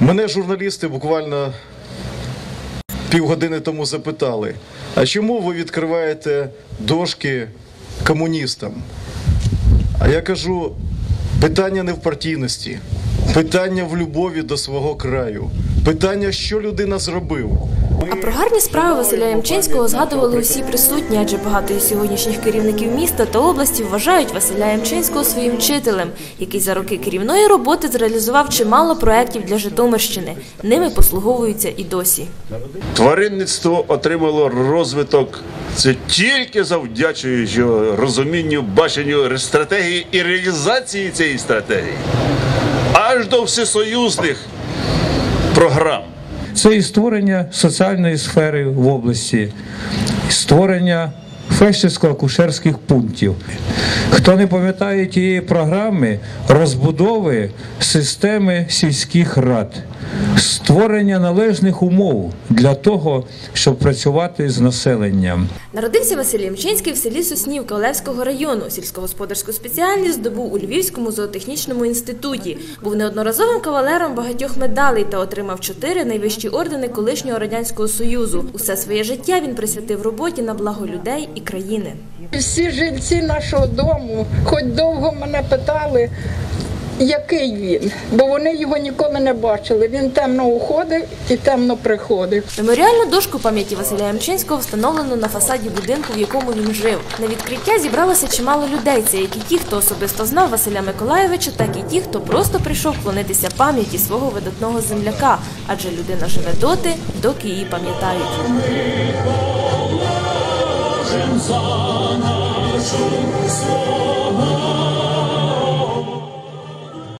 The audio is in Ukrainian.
Мене журналісти буквально півгодини тому запитали: а чому ви відкриваєте дошки комуністам? А я кажу: питання не в партійності, питання в любові до свого краю, питання, що людина зробив. А про гарні справи Василя Ямчинського згадували усі присутні, адже багато із сьогоднішніх керівників міста та області вважають Василя Ямчинського своїм вчителем, який за роки керівної роботи зреалізував чимало проєктів для Житомирщини. Ними послуговуються і досі. Тваринництво отримало розвиток це тільки завдячуючи розумінню, баченню стратегії і реалізації цієї стратегії аж до всесоюзних програм. Це і створення соціальної сфери в області, створення фельдшерсько-акушерських пунктів. Хто не пам'ятає тієї програми розбудови системи сільських рад, створення належних умов для того, щоб працювати з населенням. Народився Василь Ямчинський в селі Соснівка Олевського району. Сільськогосподарську спеціальність здобув у Львівському зоотехнічному інституті. Був неодноразовим кавалером багатьох медалей та отримав чотири найвищі ордени колишнього радянського союзу. Усе своє життя він присвятив роботі на благо людей і країни. Всі жильці нашого дому, хоч довго мене питали, який він, бо вони його ніколи не бачили. Він темно уходив і темно приходив. Меморіальну дошку пам'яті Василя Ямчинського встановлено на фасаді будинку, в якому він жив. На відкриття зібралося чимало людей. Це як і ті, хто особисто знав Василя Миколаєвича, так і ті, хто просто прийшов вклонитися пам'яті свого видатного земляка, адже людина живе доти, доки її пам'ятають. за нашу свого